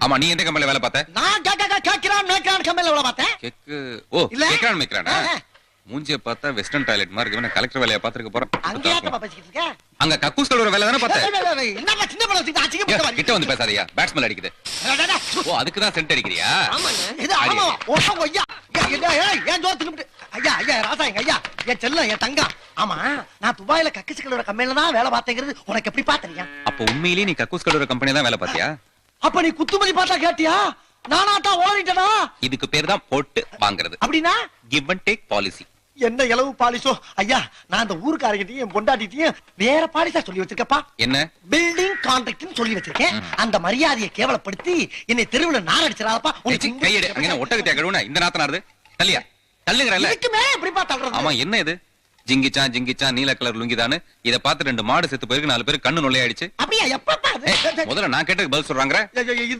ஆமா நீ எந்த கம்பெனில வேலை பார்த்த? நான் கேட்க கேட்கிறான் மேய்க்கிறான் கம்பெனில எவ்வளவு பார்த்தேன். கேக்கு ஓ. கேக்குறான் ஆ. மூஞ்சிய பார்த்தா வெஸ்டர்ன் டாய்லெட் மாதிரி இருக்கு. கலெக்டர் வேலையை பார்த்திருக்க அங்கே ஏத்தப்பா போறேன் பேசிக்கிட்டு இருக்க? அங்க கக்கூஸ் கழுவுற வேலை தானே பார்த்த? ஏய், ஏய், ஏய், ஏய், என்னப்பா சின்ன பழம் அசிங்கப்பட்ட ஏய், மாதிரி கிட்ட வந்து பேசாதயா பேட்ஸ்மேன் அடிக்குது. ஓ அதுக்கு தான் சென்ட் அடிக்கிறியா? இது ஆமா ஓ ஐயா. ஏய், ஏன் ஜோர் தின்னுபிட்டு ஐயா ஐயா ராசா எங்க ஐயா. என் செல்லம் என் தங்கம். ஆமா நான் துபாயில கக்கிச்சு கலோட கம்பெனில தான் வேலை பார்த்தேங்கிறது உனக்கு எப்படி பாத்தறியா அப்ப உண்மையிலேயே நீ கக்கூஸ் கழுவுற கம்பெனி தான் வேலை பார்த்தியா? அப்ப நீ குத்துமதி பார்த்தா கேட்டியா? நானாட்டா ஓடிட்டனா? இதுக்கு பேர் தான் போட்டு வாங்குறது. அப்படின்னா? கிவ் அண்ட் டேக் பாலிசி என்ன இளவு பாலிசோ? ஐயா நான் அந்த ஊருக்காரங்கிட்டையும் பொண்டாட்டிட்டையும் வேற பாலிசா சொல்லி வச்சிருக்கப்பா. என்ன? பில்டிங் கான்ட்ராக்ட்னு சொல்லி வச்சிருக்கேன். அந்த மரியாதையை கேவலப்படுத்தி என்னை தெருவுல நார் அடிச்சிடாதப்பா. கையெடு. அங்க என்ன ஒட்டகத்தையா கழுவுன? இந்த நாத்தனாருது தள்ளியா? தள்ளுங்கறல்ல. இதுக்கு மேல எப்படிப்பா தள்ளுறது? ஆமா என்ன இது? ஜிங்கிச்சான் ஜிங்கிச்சான் நீல கலர் லுங்கிதானு இத பார்த்து ரெண்டு மாடு செத்து போயிருக்கு நாலு பேர் கண்ணு நொல்லையாயிடுச்சு அப்படியா முதல்ல நான் கேட்டதுக்கு பதில் சொல்றாங்க